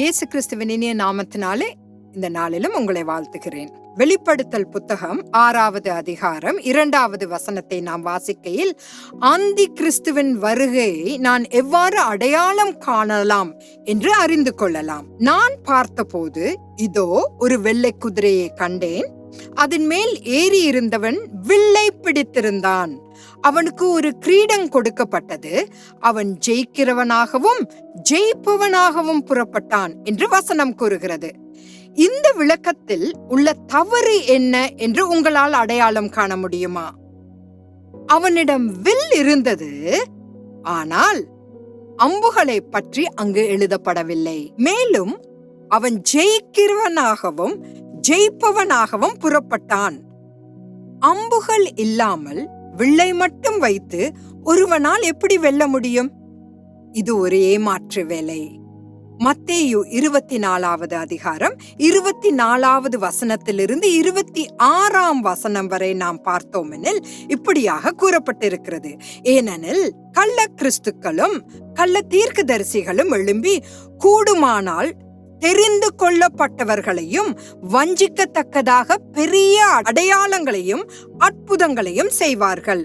இயேசு கிறிஸ்துவின் இனிய நாமத்தினாலே இந்த நாளிலும் உங்களை வாழ்த்துகிறேன். வெளிப்படுத்தல் புத்தகம் ஆறாவது அதிகாரம் இரண்டாவது வசனத்தை நாம் வாசிக்கையில் அந்தி கிறிஸ்துவின் வருகையை நான் எவ்வாறு அடையாளம் காணலாம் என்று அறிந்து கொள்ளலாம். நான் பார்த்தபோது இதோ ஒரு வெள்ளை குதிரையை கண்டேன். அதன் மேல் ஏறி இருந்தவன் வில்லை பிடித்திருந்தான். அவனுக்கு ஒரு கிரீடம் கொடுக்கப்பட்டது. அவன் ஜெயிக்கிறவனாகவும் ஜெயிப்பவனாகவும் புறப்பட்டான் என்று வசனம் கூறுகிறது. இந்த விளக்கத்தில் உள்ள தவறு என்ன என்று உங்களால் அடையாளம் காண முடியுமா? அவனிடம் வில் இருந்தது ஆனால் அம்புகளை பற்றி அங்கு எழுதப்படவில்லை. மேலும் அவன் ஜெயிக்கிறவனாகவும் ஜெயிப்பவனாகவும் புறப்பட்டான். அம்புகள் இல்லாமல் வில்லை மட்டும் வைத்து ஒருவனால் எப்படி வெல்ல முடியும்? இது ஒரு ஏமாற்று வேலை. மத்தேயு இருபத்தி நாலாவது அதிகாரம் இருபத்தி நாலாவது வசனத்திலிருந்து இருபத்தி ஆறாம் வசனம் வரை நாம் பார்த்தோம் எனில் இப்படியாக கூறப்பட்டிருக்கிறது. ஏனெனில் கள்ள கிறிஸ்துக்களும் கள்ள தீர்க்கதரிசிகளும் எழும்பி கூடுமானால் தெரிந்து கொள்ளப்பட்டவர்களையும் வஞ்சிக்கத்தக்கதாக பெரிய அடையாளங்களையும் அற்புதங்களையும் செய்வார்கள்.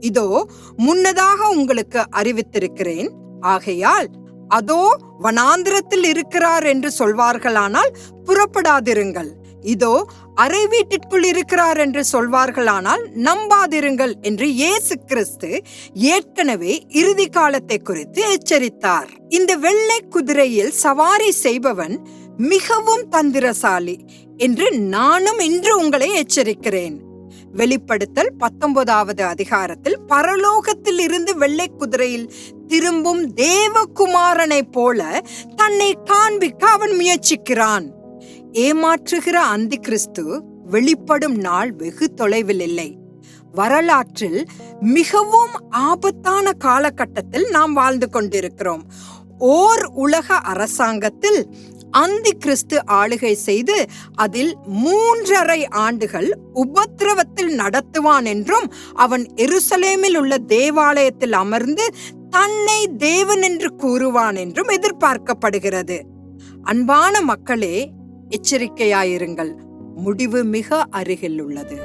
இதோ முன்னதாக உங்களுக்கு அறிவித்திருக்கிறேன். ஆகையால் அதோ வனாந்திரத்தில் இருக்கிறார் என்று சொல்வார்களானால் புறப்படாதிருங்கள். இதோ அறை வீட்டிற்குள் இருக்கிறார் என்று சொல்வார்களானால் நம்பாதிருங்கள் என்று இயேசு கிறிஸ்து ஏற்கனவே இறுதி காலத்தை குறித்து எச்சரித்தார். இந்த வெள்ளை குதிரையில் சவாரி செய்பவன் மிகவும் தந்திரசாலி என்று நானும் இன்று உங்களை எச்சரிக்கிறேன். வெளிப்படுத்தல் பத்தொன்பதாவது அதிகாரத்தில் பரலோகத்தில் இருந்து வெள்ளை குதிரையில் திரும்பும் தேவகுமாரனை போல தன்னை காண்பிக்க அவன் முயற்சிக்கிறான். ஏமாற்றுகிற அந்தி கிறிஸ்து வெளிப்படும் நாள் வெகு தொலைவில் இல்லை. வரலாற்றில் மிகவும் ஆபத்தான காலகட்டத்தில் நாம் வாழ்ந்து கொண்டிருக்கிறோம். ஓர் உலக அரசாங்கத்தில் அந்தி கிறிஸ்து ஆளுகை செய்து அதில் மூன்றரை ஆண்டுகள் உபத்திரவத்தில் நடத்துவான் என்றும் அவன் எருசலேமில் உள்ள தேவாலயத்தில் அமர்ந்து தன்னை தேவன் என்று கூறுவான் என்றும் எதிர்பார்க்கப்படுகிறது. அன்பான மக்களே எச்சரிக்கையாயிருங்கள். முடிவு மிக அருகில் உள்ளது